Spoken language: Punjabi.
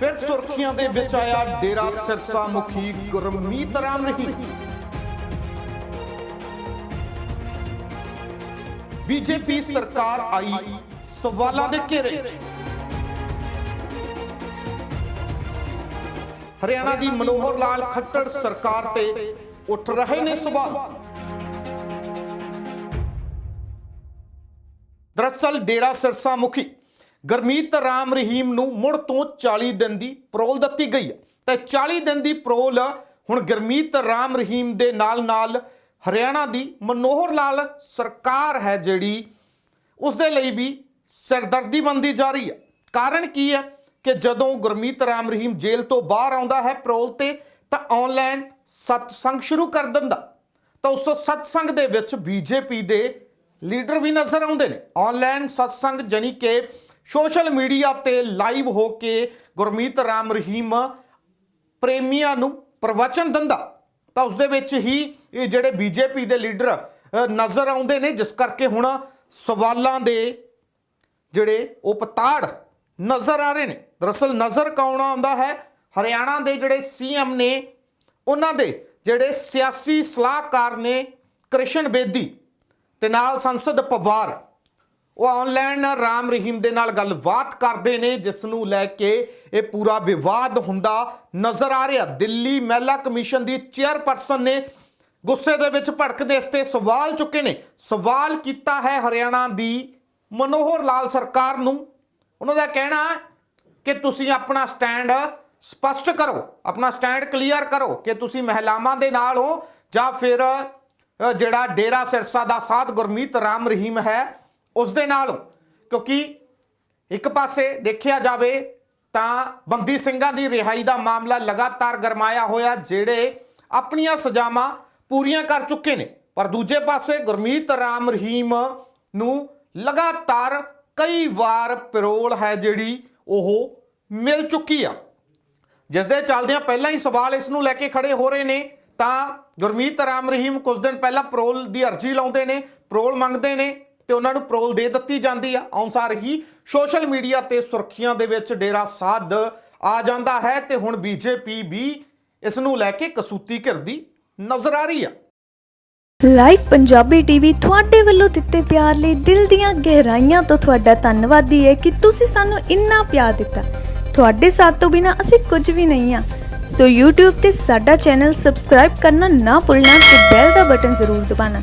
ਫਿਰ ਸੁਰਖੀਆਂ ਦੇ ਵਿੱਚ ਆਇਆ ਡੇਰਾ ਸਿਰਸਾ ਮੁਖੀ ਗੁਰਮੀਤ ਰਾਮ ਰਹੀਮ। ਬੀਜੇਪੀ ਸਰਕਾਰ ਆਈ ਸਵਾਲਾਂ ਦੇ ਘੇਰੇ 'ਚ। ਹਰਿਆਣਾ ਦੀ ਮਨੋਹਰ ਲਾਲ ਖੱਟੜ ਸਰਕਾਰ ਤੇ ਉੱਠ ਰਹੇ ਨੇ ਸਵਾਲ। ਦਰਅਸਲ ਡੇਰਾ ਸਿਰਸਾ ਮੁਖੀ ਗਰਮੀਤ ਰਾਮ ਰਹੀਮ ਨੂੰ ਮੁੜ ਤੋਂ 40 ਦਿਨ ਦੀ ਪਰੋਲ ਦਿੱਤੀ ਗਈ ਹੈ। ਤੇ 40 ਦਿਨ ਦੀ ਪਰੋਲ ਹੁਣ ਗਰਮੀਤ ਰਾਮ ਰਹੀਮ ਦੇ ਨਾਲ-ਨਾਲ ਹਰਿਆਣਾ ਦੀ ਮਨੋਹਰ ਲਾਲ ਸਰਕਾਰ ਹੈ ਜਿਹੜੀ, ਉਸ ਦੇ ਲਈ ਵੀ ਸਿਰਦਰਦੀ ਬੰਦੀ ਜਾ ਰਹੀ ਹੈ। ਕਾਰਨ ਕੀ ਹੈ ਕਿ ਜਦੋਂ ਗੁਰਮੀਤ ਰਾਮ ਰਹੀਮ ਜੇਲ੍ਹ ਤੋਂ ਬਾਹਰ ਆਉਂਦਾ ਹੈ ਪਰੋਲ ਤੇ, ਤਾਂ ਆਨਲਾਈਨ ਸਤਸੰਗ ਸ਼ੁਰੂ ਕਰ ਦਿੰਦਾ। ਤਾਂ ਉਸ ਸਤਸੰਗ ਦੇ ਵਿੱਚ ਬੀਜੇਪੀ ਦੇ ਲੀਡਰ ਵੀ ਨਜ਼ਰ ਆਉਂਦੇ ਨੇ। ਆਨਲਾਈਨ ਸਤਸੰਗ ਜਾਣੀ ਕਿ ਸੋਸ਼ਲ ਮੀਡੀਆ ਤੇ ਲਾਈਵ ਹੋ ਕੇ ਗੁਰਮੀਤ ਰਾਮ ਰਹੀਮ ਪ੍ਰੇਮੀਆਂ ਨੂੰ ਪ੍ਰਵਚਨ ਦਿੰਦਾ। ਤਾਂ ਉਸ ਦੇ ਵਿੱਚ ਹੀ ਇਹ ਜਿਹੜੇ ਬੀਜੇਪੀ ਦੇ ਲੀਡਰ ਨਜ਼ਰ ਆਉਂਦੇ ਨੇ, ਜਿਸ ਕਰਕੇ ਹੁਣ ਸਵਾਲਾਂ ਦੇ ਜਿਹੜੇ ਉਹ ਪਤਾੜ ਨਜ਼ਰ ਆ ਰਹੇ ਨੇ। ਦਰਅਸਲ ਨਜ਼ਰ ਕੌਣ ਆਉਂਦਾ ਹੈ? ਹਰਿਆਣਾ ਦੇ ਜਿਹੜੇ ਸੀਐਮ ਨੇ, ਉਹਨਾਂ ਦੇ ਜਿਹੜੇ ਸਿਆਸੀ ਸਲਾਹਕਾਰ ਨੇ ਕ੍ਰਿਸ਼ਨ ਬੇਦੀ ਤੇ ਨਾਲ ਸੰਸਦ ਪਵਾਰ। ਉਹ ਆਨਲਾਈਨ ਰਾਮ ਰਹੀਮ ਦੇ ਨਾਲ ਗੱਲਬਾਤ ਕਰਦੇ ਨੇ ਜਿਸ ਨੂੰ ਲੈ ਕੇ ਇਹ ਪੂਰਾ ਵਿਵਾਦ ਹੁੰਦਾ ਨਜ਼ਰ ਆ ਰਿਹਾ। ਦਿੱਲੀ ਮਹਿਲਾ ਕਮਿਸ਼ਨ ਦੀ ਚੇਅਰਪਰਸਨ ਨੇ ਗੁੱਸੇ ਦੇ ਵਿੱਚ ਭੜਕਦੇ ਇਸ ਤੇ ਸਵਾਲ ਚੁੱਕੇ ਨੇ। ਸਵਾਲ ਕੀਤਾ ਹੈ ਹਰਿਆਣਾ ਦੀ ਮਨੋਹਰ ਲਾਲ ਸਰਕਾਰ ਨੂੰ। ਉਹਨਾਂ ਦਾ ਕਹਿਣਾ ਕਿ ਤੁਸੀਂ ਆਪਣਾ ਸਟੈਂਡ ਸਪਸ਼ਟ ਕਰੋ, ਆਪਣਾ ਸਟੈਂਡ ਕਲੀਅਰ ਕਰੋ ਕਿ ਤੁਸੀਂ ਮਹਿਲਾਵਾਂ ਦੇ ਨਾਲ ਹੋ ਜਾਂ ਫਿਰ ਜਿਹੜਾ ਡੇਰਾ ਸਿਰਸਾ ਦਾ ਸਾਧ ਗੁਰਮੀਤ ਰਾਮ ਰਹੀਮ ਹੈ ਉਸ ਦੇ ਨਾਲ, ਕਿਉਂਕਿ ਇੱਕ ਪਾਸੇ ਦੇਖਿਆ ਜਾਵੇ ਤਾਂ ਬੰਦੀ ਸਿੰਘਾਂ ਦੀ ਰਿਹਾਈ ਦਾ ਮਾਮਲਾ ਲਗਾਤਾਰ ਗਰਮਾਇਆ ਹੋਇਆ, ਜਿਹੜੇ ਆਪਣੀਆਂ ਸਜ਼ਾਵਾਂ ਪੂਰੀਆਂ ਕਰ ਚੁੱਕੇ ਨੇ। ਪਰ ਦੂਜੇ ਪਾਸੇ ਗੁਰਮੀਤ ਰਾਮ ਰਹੀਮ ਨੂੰ ਲਗਾਤਾਰ ਕਈ ਵਾਰ ਪੈਰੋਲ ਹੈ ਜਿਹੜੀ ਉਹ ਮਿਲ ਚੁੱਕੀ ਆ। ਜਿਸ ਦੇ ਚੱਲਦਿਆਂ ਪਹਿਲਾਂ ਹੀ ਸਵਾਲ ਇਸ ਨੂੰ ਲੈ ਕੇ ਖੜੇ ਹੋ ਰਹੇ ਨੇ, ਤਾਂ ਗੁਰਮੀਤ ਰਾਮ ਰਹੀਮ ਕੁਝ ਦਿਨ ਪਹਿਲਾਂ ਪੈਰੋਲ ਦੀ ਅਰਜ਼ੀ ਲਾਉਂਦੇ ਨੇ, ਪ੍ਰੋਲ ਮੰਗਦੇ ਨੇ। ਤੇ ਉਹਨਾਂ ਨੂੰ ਪ੍ਰੋਲ ਦੇ ਦਿੱਤੀ ਜਾਂਦੀ ਆ। ਅਨੁਸਾਰ ਹੀ ਸੋਸ਼ਲ ਮੀਡੀਆ ਤੇ ਸੁਰਖੀਆਂ ਦੇ ਵਿੱਚ ਡੇਰਾ ਸਾਧ ਆ ਜਾਂਦਾ ਹੈ ਤੇ ਹੁਣ ਬੀਜੇਪੀ ਵੀ ਇਸ ਨੂੰ ਲੈ ਕੇ ਕਸੂਤੀ ਘਿਰਦੀ ਨਜ਼ਰ ਆ ਰਹੀ ਆ। ਲਾਈਵ ਪੰਜਾਬੀ ਟੀਵੀ ਤੁਹਾਡੇ ਵੱਲੋਂ ਦਿੱਤੇ ਪਿਆਰ ਲਈ ਦਿਲ ਦੀਆਂ ਗਹਿਰਾਈਆਂ ਤੋਂ ਤੁਹਾਡਾ ਧੰਨਵਾਦੀ ਹੈ ਕਿ ਤੁਸੀਂ ਸਾਨੂੰ ਇੰਨਾ ਪਿਆਰ ਦਿੱਤਾ। ਤੁਹਾਡੇ ਸਾਥ ਤੋਂ ਬਿਨਾ ਅਸੀਂ ਕੁਝ ਵੀ ਨਹੀਂ ਆ। ਸੋ YouTube ਤੇ ਸਾਡਾ ਚੈਨਲ ਸਬਸਕ੍ਰਾਈਬ ਕਰਨਾ ਨਾ ਭੁੱਲਣਾ ਤੇ ਬੈਲ ਦਾ ਬਟਨ ਜ਼ਰੂਰ ਦਬਾਉਣਾ।